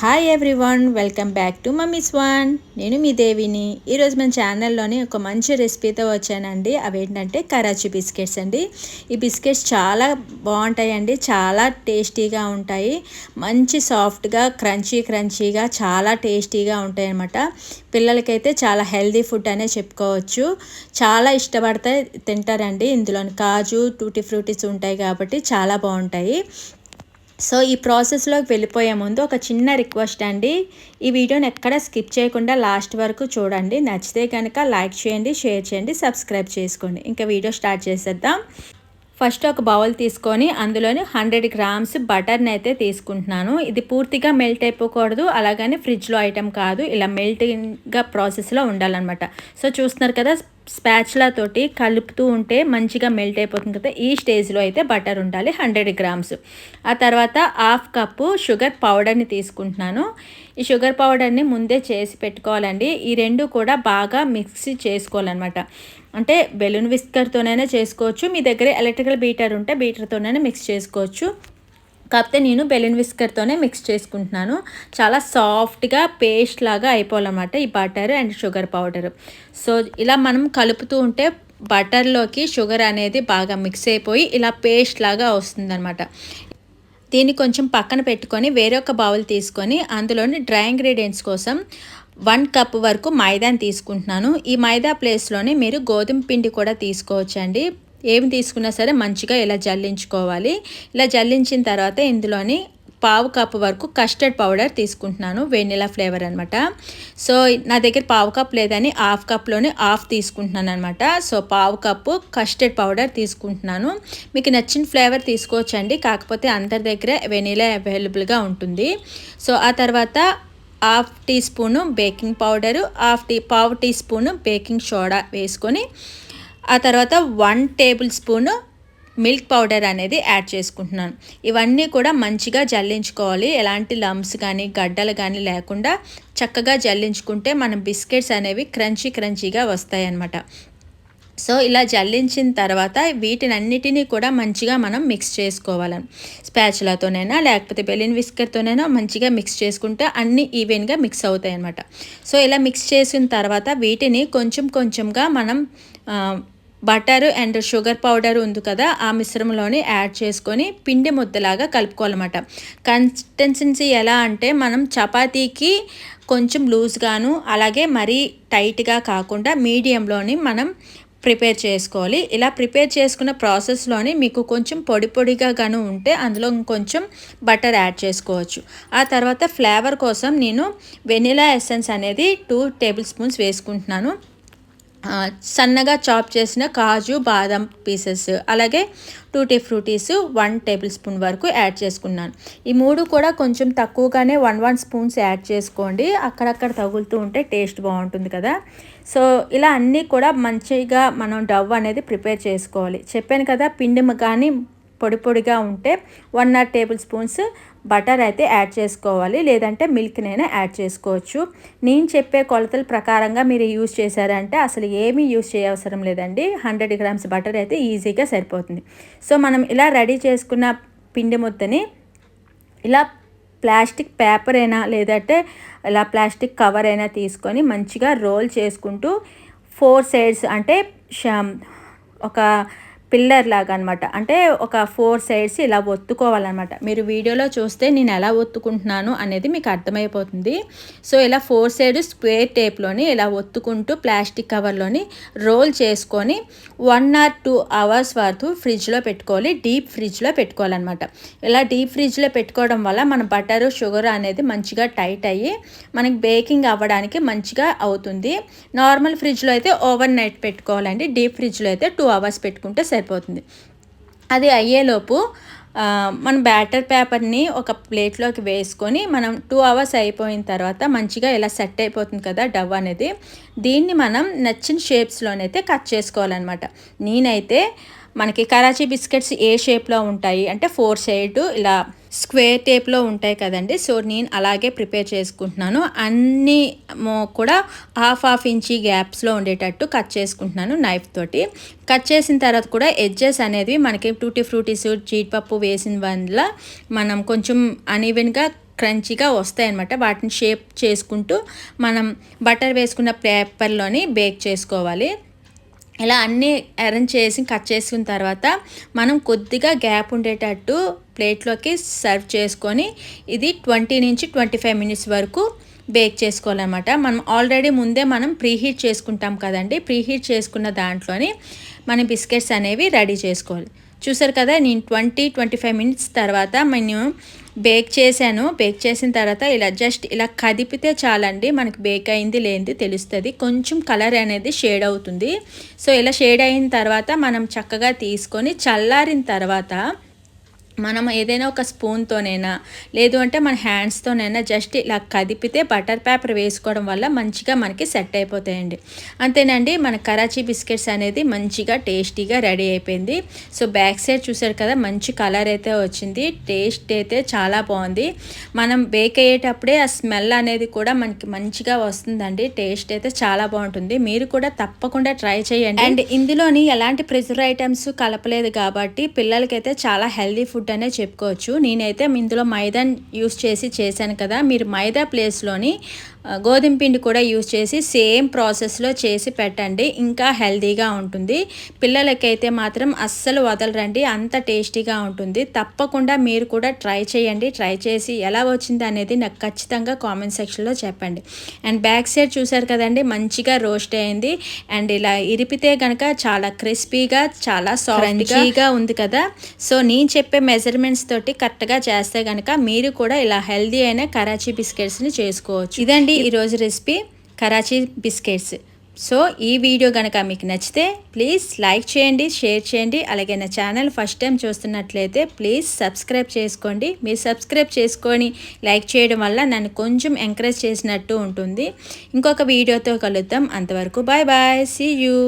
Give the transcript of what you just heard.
Hi everyone welcome back to mummy's one నేను మీ దేవిని. ఈరోజు మన ఛానల్లోని ఒక మంచి రెసిపీతో వచ్చానండి. అవేంటంటే కరాచీ బిస్కెట్స్ అండి. ఈ బిస్కెట్స్ చాలా బాగుంటాయండి. చాలా టేస్టీగా ఉంటాయి. మంచి సాఫ్ట్గా క్రంచీ క్రంచీగా చాలా టేస్టీగా ఉంటాయి అన్నమాట పిల్లలకైతే చాలా హెల్దీ ఫుడ్ అనే చెప్పుకోవచ్చు. చాలా ఇష్టపడితే తింటారండి. ఇందులోని కాజు టూటీ ఫ్రూటీస్ ఉంటాయి కాబట్టి చాలా బాగుంటాయి. సో ఈ ప్రాసెస్లోకి వెళ్ళిపోయే ముందు ఒక చిన్న రిక్వెస్ట్ అండి. ఈ వీడియోని ఎక్కడ స్కిప్ చేయకుండా లాస్ట్ వరకు చూడండి. నచ్చితే కనుక లైక్ చేయండి షేర్ చేయండి సబ్స్క్రైబ్ చేసుకోండి. ఇంకా వీడియో స్టార్ట్ చేసేద్దాం. ఫస్ట్ ఒక బౌల్ తీసుకొని అందులోని హండ్రెడ్ గ్రామ్స్ బటర్ని అయితే తీసుకుంటున్నాను. ఇది పూర్తిగా మెల్ట్ అయిపోకూడదు. అలాగని ఫ్రిడ్జ్లో ఐటెం కాదు. ఇలా మెల్టింగ్గా ప్రాసెస్లో ఉండాలన్నమాట. సో చూస్తున్నారు కదా స్పాచ్లా తోటి కలుపుతూ ఉంటే మంచిగా మెల్ట్ అయిపోతుంది కదా ఈ స్టేజ్లో అయితే బటర్ ఉండాలి హండ్రెడ్ గ్రామ్స్. ఆ తర్వాత హాఫ్ కప్పు షుగర్ పౌడర్ని తీసుకుంటున్నాను. ఈ షుగర్ పౌడర్ని ముందే చేసి పెట్టుకోవాలండి. ఈ రెండు కూడా బాగా మిక్స్ చేసుకోవాలన్నమాట. అంటే బెలూన్ విస్కర్తోనైనా చేసుకోవచ్చు మీ దగ్గర ఎలక్ట్రికల్ బీటర్ ఉంటే బీటర్తోనైనా మిక్స్ చేసుకోవచ్చు. కాకపోతే నేను బెలూన్ విస్కర్తోనే మిక్స్ చేసుకుంటున్నాను. చాలా సాఫ్ట్గా పేస్ట్ లాగా అయిపోవాలన్నమాట ఈ butter and sugar powder. So ఇలా మనం కలుపుతూ ఉంటే బటర్లోకి షుగర్ అనేది బాగా మిక్స్ అయిపోయి ఇలా పేస్ట్ లాగా వస్తుందన్నమాట. దీన్ని కొంచెం పక్కన పెట్టుకొని వేరే ఒక బౌల్ తీసుకొని అందులోని డ్రై ఇంగ్రీడియంట్స్ కోసం వన్ కప్ వరకు మైదాని తీసుకుంటున్నాను. ఈ మైదా ప్లేస్లోనే మీరు గోధుమ పిండి కూడా తీసుకోవచ్చండి. ఏమి తీసుకున్నా సరే మంచిగా ఇలా జల్లించుకోవాలి. ఇలా జల్లించిన తర్వాత ఇందులోని పావు కప్పు వరకు కస్టర్డ్ పౌడర్ తీసుకుంటున్నాను వెనిలా ఫ్లేవర్ అనమాట సో నా దగ్గర పావు కప్ లేదని హాఫ్ కప్లోనే హాఫ్ తీసుకుంటున్నాను అనమాట సో పావు కప్పు కస్టర్డ్ పౌడర్ తీసుకుంటున్నాను. మీకు నచ్చిన ఫ్లేవర్ తీసుకోవచ్చండి కాకపోతే అందరి దగ్గర వెనిలా అవైలబుల్గా ఉంటుంది. సో ఆ తర్వాత half teaspoon baking powder half tea పావు టీ స్పూను బేకింగ్ సోడా వేసుకొని ఆ తర్వాత one tablespoon milk powder అనేది యాడ్ చేసుకుంటున్నాను. ఇవన్నీ కూడా మంచిగా జల్లించుకోవాలి. ఎలాంటి లమ్స్ కానీ గడ్డలు కానీ లేకుండా చక్కగా జల్లించుకుంటే మన బిస్కెట్స్ అనేవి క్రంచీ క్రంచీగా వస్తాయి అన్నమాట సో ఇలా జల్లించిన తర్వాత వీటినన్నిటినీ కూడా మంచిగా మనం మిక్స్ చేసుకోవాలని స్పాచులతోనైనా లేకపోతే బెలిన్ విస్కర్తోనైనా మంచిగా మిక్స్ చేసుకుంటే అన్నీ ఈవెన్గా మిక్స్ అవుతాయి అన్నమాట సో ఇలా మిక్స్ చేసిన తర్వాత వీటిని కొంచెం కొంచెంగా మనం బటర్ అండ్ షుగర్ పౌడర్ ఉంది కదా ఆ మిశ్రమంలోని యాడ్ చేసుకొని పిండి ముద్దలాగా కలుపుకోవాలన్నమాట. కన్సిస్టెన్సీ ఎలా అంటే మనం చపాతీకి కొంచెం లూజ్గాను అలాగే మరీ టైట్గా కాకుండా మీడియంలోని మనం ప్రిపేర్ చేసుకోవాలి. ఇలా ప్రిపేర్ చేసుకున్న ప్రాసెస్లోని మీకు కొంచెం పొడి పొడిగా గాను ఉంటే అందులో కొంచెం బటర్ యాడ్ చేసుకోవచ్చు. ఆ తర్వాత ఫ్లేవర్ కోసం నేను వెనిలా ఎసెన్స్ అనేది టూ టేబుల్ స్పూన్స్ వేసుకుంటున్నాను. సన్నగా చాప్ చేసిన కాజు బాదం పీసెస్ అలాగే tutti fruttis one tablespoon వరకు యాడ్ చేసుకున్నాను. ఈ మూడు కూడా కొంచెం తక్కువగానే వన్ వన్ స్పూన్స్ యాడ్ చేసుకోండి. అక్కడక్కడ తగులుతూ ఉంటే టేస్ట్ బాగుంటుంది కదా. సో ఇలా అన్నీ కూడా మంచిగా మనం డవ్ అనేది ప్రిపేర్ చేసుకోవాలి. చెప్పాను కదా పిండి కానీ పొడి పొడిగా ఉంటే one or tablespoons butter అయితే యాడ్ చేసుకోవాలి. లేదంటే మిల్క్నైనా యాడ్ చేసుకోవచ్చు. నేను చెప్పే కొలతల ప్రకారంగా మీరు యూజ్ చేశారంటే అసలు ఏమీ యూజ్ చేయవసరం లేదండి. హండ్రెడ్ గ్రామ్స్ బటర్ అయితే ఈజీగా సరిపోతుంది. సో మనం ఇలా రెడీ చేసుకున్న పిండి ముద్దని ఇలా ప్లాస్టిక్ పేపర్ అయినా లేదంటే ఇలా ప్లాస్టిక్ కవర్ అయినా తీసుకొని మంచిగా రోల్ చేసుకుంటూ ఫోర్ సైడ్స్ అంటే ఒక పిల్లర్ లాగా అనమాట అంటే ఒక ఫోర్ సైడ్స్ ఇలా ఒత్తుకోవాలన్నమాట. మీరు వీడియోలో చూస్తే నేను ఎలా ఒత్తుకుంటున్నాను అనేది మీకు అర్థమైపోతుంది. సో ఇలా ఫోర్ సైడ్ స్క్వేర్ టేప్లోని ఇలా ఒత్తుకుంటూ ప్లాస్టిక్ కవర్లోని రోల్ చేసుకొని వన్ ఆర్ టూ అవర్స్ వరకు ఫ్రిడ్జ్లో పెట్టుకోవాలి. డీప్ ఫ్రిడ్జ్లో పెట్టుకోవాలన్నమాట. ఇలా డీప్ ఫ్రిడ్జ్లో పెట్టుకోవడం వల్ల మన బటర్ షుగర్ అనేది మంచిగా టైట్ అయ్యి మనకి బేకింగ్ అవ్వడానికి మంచిగా అవుతుంది. నార్మల్ ఫ్రిడ్జ్లో అయితే ఓవర్ నైట్ పెట్టుకోవాలండి. డీప్ ఫ్రిడ్జ్లో అయితే టూ అవర్స్ పెట్టుకుంటే సరిపోతుంది అది అయ్యేలోపు మన బ్యాటర్ పేపర్ని ఒక ప్లేట్లోకి వేసుకొని మనం టూ అవర్స్ అయిపోయిన తర్వాత మంచిగా ఇలా సెట్ అయిపోతుంది కదా డవ్ అనేది. దీన్ని మనం నచ్చిన షేప్స్లోనైతే కట్ చేసుకోవాలన్నమాట. నేనైతే మనకి కరాచీ బిస్కెట్స్ ఏ షేప్లో ఉంటాయి అంటే ఫోర్ సైడ్ ఇలా స్క్వేర్ టేప్లో ఉంటాయి కదండి. సో నేను అలాగే ప్రిపేర్ చేసుకుంటున్నాను. అన్నీ కూడా హాఫ్ హాఫ్ ఇంచి గ్యాప్స్లో ఉండేటట్టు కట్ చేసుకుంటున్నాను నైఫ్ తోటి. కట్ చేసిన తర్వాత కూడా ఎడ్జెస్ అనేది మనకి టూటీ ఫ్రూటీస్ జీడిపప్పు వేసిన వల్ల మనం కొంచెం అనీవెన్గా క్రంచీగా వస్తాయన్నమాట వాటిని షేప్ చేసుకుంటూ మనం బటర్ వేసుకున్న పేపర్లోని బేక్ చేసుకోవాలి. ఇలా అన్నీ అరేంజ్ చేసి కట్ చేసుకున్న తర్వాత మనం కొద్దిగా గ్యాప్ ఉండేటట్టు ప్లేట్లోకి సర్వ్ చేసుకొని ఇది ట్వంటీ నుంచి ట్వంటీ ఫైవ్ మినిట్స్ వరకు బేక్ చేసుకోవాలన్నమాట. మనం ఆల్రెడీ ముందే మనం ప్రీహీట్ చేసుకుంటాం కదండి. ప్రీహీట్ చేసుకున్న దాంట్లోని మన బిస్కెట్స్ అనేవి రెడీ చేసుకోవాలి. చూసారు కదా నేను ట్వంటీ ట్వంటీ ఫైవ్ మినిట్స్ తర్వాత నేను బేక్ చేశాను. బేక్ చేసిన తర్వాత ఇలా జస్ట్ ఇలా కదిపితే చాలండి. మనకి బేక్ అయింది లేనిది తెలుస్తుంది. కొంచెం కలర్ అనేది షేడ్ అవుతుంది. సో ఇలా షేడ్ అయిన తర్వాత మనం చక్కగా తీసుకొని చల్లారిన తర్వాత మనం ఏదైనా ఒక స్పూన్తోనైనా లేదు అంటే మన హ్యాండ్స్తోనైనా జస్ట్ ఇలా కదిపితే బటర్ పేపర్ వేసుకోవడం వల్ల మంచిగా మనకి సెట్ అయిపోతాయండి. అంతేనండి మన కరాచీ బిస్కెట్స్ అనేది మంచిగా టేస్టీగా రెడీ అయిపోయింది. సో బ్యాక్ సైడ్ చూసారు కదా మంచి కలర్ అయితే వచ్చింది. టేస్ట్ అయితే చాలా బాగుంది. మనం బేక్ అయ్యేటప్పుడే ఆ స్మెల్ అనేది కూడా మనకి మంచిగా వస్తుందండి. టేస్ట్ అయితే చాలా బాగుంటుంది. మీరు కూడా తప్పకుండా ట్రై చేయండి. అండ్ ఇందులోని ఎలాంటి ప్రెజర్ ఐటమ్స్ కలపలేదు కాబట్టి పిల్లలకైతే చాలా హెల్దీ ఫుడ్ ఫుడ్ అనే చెప్పుకోవచ్చు. నేనైతే ఇందులో మైదా యూస్ చేసి చేశాను కదా. మీరు మైదా ప్లేస్లోని గోధుమ పిండి కూడా యూజ్ చేసి సేమ్ ప్రాసెస్లో చేసి పెట్టండి. ఇంకా హెల్తీగా ఉంటుంది. పిల్లలకైతే మాత్రం అస్సలు వదలరండి. అంత టేస్టీగా ఉంటుంది. తప్పకుండా మీరు కూడా ట్రై చేయండి. ట్రై చేసి ఎలా వచ్చింది అనేది నాకు ఖచ్చితంగా కామెంట్ సెక్షన్లో చెప్పండి. అండ్ బ్యాక్ సైడ్ చూసారు కదండి మంచిగా రోస్ట్ అయింది. అండ్ ఇలా ఇరిపితే కనుక చాలా క్రిస్పీగా చాలా సాఫ్ట్గా ఉంది కదా. సో నేను చెప్పే మెజర్మెంట్స్ తోటి కరెక్ట్గా చేస్తే కనుక మీరు కూడా ఇలా హెల్దీ అయిన కరాచీ బిస్కెట్స్ని చేసుకోవచ్చు. ఇదండి ఈరోజు రెసిపీ కరాచీ బిస్కెట్స్ సో ఈ వీడియో కనుక మీకు నచ్చితే ప్లీజ్ లైక్ చేయండి షేర్ చేయండి. అలాగే నా ఛానల్ ఫస్ట్ టైం చూస్తున్నట్లయితే ప్లీజ్ సబ్స్క్రైబ్ చేసుకోండి. మీరు సబ్స్క్రైబ్ చేసుకొని లైక్ చేయడం వల్ల నన్ను కొంచెం ఎంకరేజ్ చేసినట్టు ఉంటుంది. ఇంకొక వీడియోతో కలుద్దాం. అంతవరకు బాయ్ బాయ్ సీ యూ